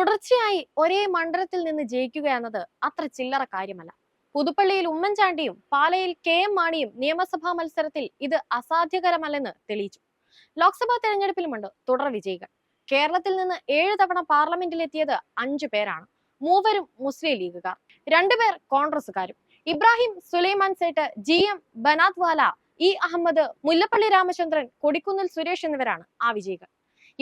തുടർച്ചയായി ഒരേ മണ്ഡലത്തിൽ നിന്ന് ജയിക്കുക എന്നത് അത്ര ചില്ലറ കാര്യമല്ല. പുതുപ്പള്ളിയിൽ ഉമ്മൻചാണ്ടിയും പാലയിൽ കെ എം മാണിയും നിയമസഭാ മത്സരത്തിൽ ഇത് അസാധ്യകരമല്ലെന്ന് തെളിയിച്ചു. ലോക്സഭാ തെരഞ്ഞെടുപ്പിലുമുണ്ട് തുടർ വിജയികൾ. കേരളത്തിൽ നിന്ന് ഏഴ് തവണ പാർലമെന്റിലെത്തിയത് അഞ്ചു പേരാണ്. മൂവരും മുസ്ലിം ലീഗുകാർ. രണ്ടുപേർ കോൺഗ്രസുകാരും Ibrahim Sulaiman Sait G M Banatwala E Ahamed Mullappally Ramachandran Kodikunnil Suresh എന്നിവരാണ് ആ വിജയികൾ.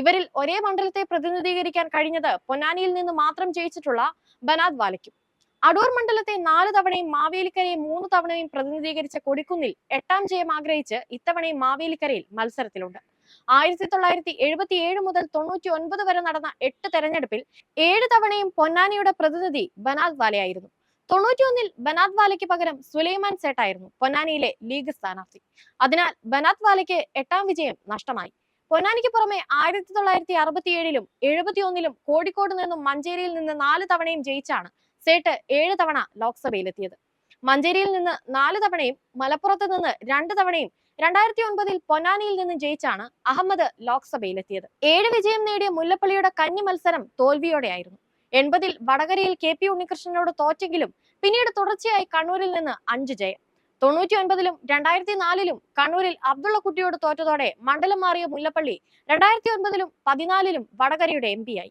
ഇവരിൽ ഒരേ മണ്ഡലത്തെ പ്രതിനിധീകരിക്കാൻ കഴിഞ്ഞത് പൊന്നാനിയിൽ നിന്ന് മാത്രം ജയിച്ചിട്ടുള്ള ബനാദ് വാലയ്ക്കും. അടൂർ മണ്ഡലത്തെ നാല് തവണയും മാവേലിക്കരയെ മൂന്ന് തവണയും പ്രതിനിധീകരിച്ച കൊടിക്കുന്നിൽ എട്ടാം ജയം ആഗ്രഹിച്ച് ഇത്തവണയും മാവേലിക്കരയിൽ മത്സരത്തിലുണ്ട്. ആയിരത്തി തൊള്ളായിരത്തി എഴുപത്തി ഏഴ് മുതൽ തൊണ്ണൂറ്റി ഒൻപത് വരെ നടന്ന എട്ട് തെരഞ്ഞെടുപ്പിൽ ഏഴ് തവണയും പൊന്നാനിയുടെ പ്രതിനിധി ബനാദ് വാലയായിരുന്നു. തൊണ്ണൂറ്റിയൊന്നിൽ ബനാദ് വാലയ്ക്ക് പകരം സുലൈമാൻ സേട്ടായിരുന്നു പൊന്നാനിയിലെ ലീഗ് സ്ഥാനാർത്ഥി. അതിനാൽ ബനാദ് വാലയ്ക്ക് എട്ടാം വിജയം നഷ്ടമായി. പൊന്നാനിക്ക് പുറമെ ആയിരത്തി തൊള്ളായിരത്തി അറുപത്തിയേഴിലും എഴുപത്തിയൊന്നിലും കോഴിക്കോട് നിന്നും മഞ്ചേരിയിൽ നിന്ന് നാല് തവണയും ജയിച്ചാണ് സേട്ട് ഏഴ് തവണ ലോക്സഭയിലെത്തിയത്. മഞ്ചേരിയിൽ നിന്ന് നാല് തവണയും മലപ്പുറത്ത് നിന്ന് രണ്ട് തവണയും രണ്ടായിരത്തി ഒൻപതിൽ പൊന്നാനിയിൽ നിന്ന് ജയിച്ചാണ് അഹമ്മദ് ലോക്സഭയിലെത്തിയത്. ഏഴ് വിജയം നേടിയ മുല്ലപ്പള്ളിയുടെ കന്നി മത്സരം തോൽവിയോടെയായിരുന്നു. എൺപതിൽ വടകരയിൽ കെ പി ഉണ്ണികൃഷ്ണനോട് തോറ്റെങ്കിലും പിന്നീട് തുടർച്ചയായി കണ്ണൂരിൽ നിന്ന് അഞ്ച് ജയം. തൊണ്ണൂറ്റി ഒൻപതിലും രണ്ടായിരത്തി നാലിലും കണ്ണൂരിൽ അബ്ദുള്ളക്കുട്ടിയോട് തോറ്റതോടെ മണ്ഡലം മാറിയ മുല്ലപ്പള്ളി രണ്ടായിരത്തി ഒൻപതിലും പതിനാലിലും വടകരയുടെ എം ആയി.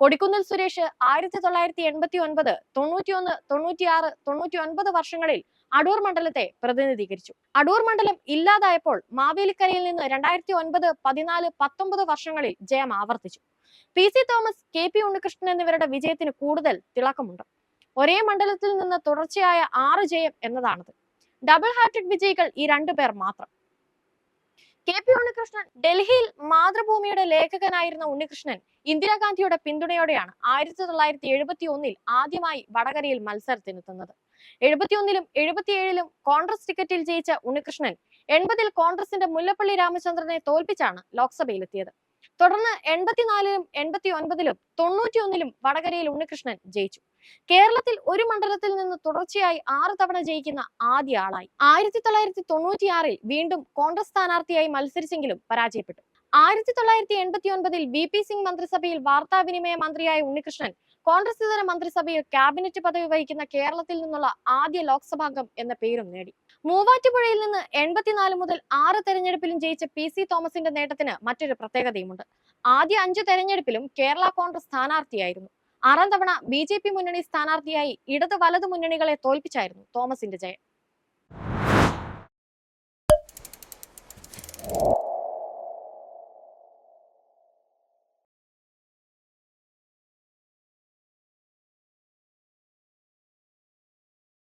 കൊടിക്കുന്നിൽ സുരേഷ് ആയിരത്തി തൊള്ളായിരത്തി എൺപത്തി ഒൻപത് തൊണ്ണൂറ്റിയൊന്ന് തൊണ്ണൂറ്റിയാറ് തൊണ്ണൂറ്റി ഒൻപത് വർഷങ്ങളിൽ അടൂർ മണ്ഡലത്തെ പ്രതിനിധീകരിച്ചു. അടൂർ മണ്ഡലം ഇല്ലാതായപ്പോൾ മാവേലിക്കരയിൽ നിന്ന് രണ്ടായിരത്തി ഒൻപത് പതിനാല് പത്തൊമ്പത് വർഷങ്ങളിൽ ജയം ആവർത്തിച്ചു. P C Thomas K P Unnikrishnan എന്നിവരുടെ വിജയത്തിന് കൂടുതൽ തിളക്കമുണ്ട്. ഒരേ മണ്ഡലത്തിൽ നിന്ന് തുടർച്ചയായ ആറ് ജയം എന്നതാണത്. ഡബിൾ ഹാർട്ടഡ് വിജയികൾ ഈ രണ്ടു പേർ മാത്രം. കെ പി ഉണ്ണികൃഷ്ണൻ ഡൽഹിയിൽ മാതൃഭൂമിയുടെ ലേഖകനായിരുന്ന ഉണ്ണികൃഷ്ണൻ ഇന്ദിരാഗാന്ധിയുടെ പിന്തുണയോടെയാണ് ആയിരത്തി തൊള്ളായിരത്തി എഴുപത്തി ഒന്നിൽ ആദ്യമായി വടകരയിൽ മത്സരത്തിനെത്തുന്നത്. എഴുപത്തിയൊന്നിലും എഴുപത്തിയേഴിലും കോൺഗ്രസ് ടിക്കറ്റിൽ ജയിച്ച ഉണ്ണികൃഷ്ണൻ എൺപതിൽ കോൺഗ്രസിന്റെ മുല്ലപ്പള്ളി രാമചന്ദ്രനെ തോൽപ്പിച്ചാണ് ലോക്സഭയിലെത്തിയത്. തുടർന്ന് എൺപത്തിനാലിലും എൺപത്തി ഒൻപതിലും തൊണ്ണൂറ്റിയൊന്നിലും വടകരയിൽ ഉണ്ണികൃഷ്ണൻ ജയിച്ചു. കേരളത്തിൽ ഒരു മണ്ഡലത്തിൽ നിന്ന് തുടർച്ചയായി ആറ് തവണ ജയിക്കുന്ന ആദ്യ ആളായി. ആയിരത്തി തൊള്ളായിരത്തി തൊണ്ണൂറ്റിയാറിൽ വീണ്ടും കോൺഗ്രസ് സ്ഥാനാർത്ഥിയായി മത്സരിച്ചെങ്കിലും പരാജയപ്പെട്ടു. ആയിരത്തി തൊള്ളായിരത്തി എൺപത്തി ഒൻപതിൽ വി പി സിംഗ് മന്ത്രിസഭയിൽ വാർത്താവിനിമയ മന്ത്രിയായ ഉണ്ണികൃഷ്ണൻ കോൺഗ്രസ് ഇതര മന്ത്രിസഭയിൽ ക്യാബിനറ്റ് പദവി വഹിക്കുന്ന കേരളത്തിൽ നിന്നുള്ള ആദ്യ ലോക്സഭാംഗം എന്ന പേരും നേടി. മൂവാറ്റുപുഴയിൽ നിന്ന് എൺപത്തിനാല് മുതൽ ആറ് തെരഞ്ഞെടുപ്പിലും ജയിച്ച പി സി തോമസിന്റെ നേട്ടത്തിന് മറ്റൊരു പ്രത്യേകതയുമുണ്ട്. ആദ്യ അഞ്ച് തെരഞ്ഞെടുപ്പിലും കേരള കോൺഗ്രസ് സ്ഥാനാർത്ഥിയായിരുന്നു. ആറാം തവണ ബി ജെ പി മുന്നണി സ്ഥാനാർത്ഥിയായി ഇടത് വലത് മുന്നണികളെ തോൽപ്പിച്ചായിരുന്നു തോമസിന്റെ ജയം.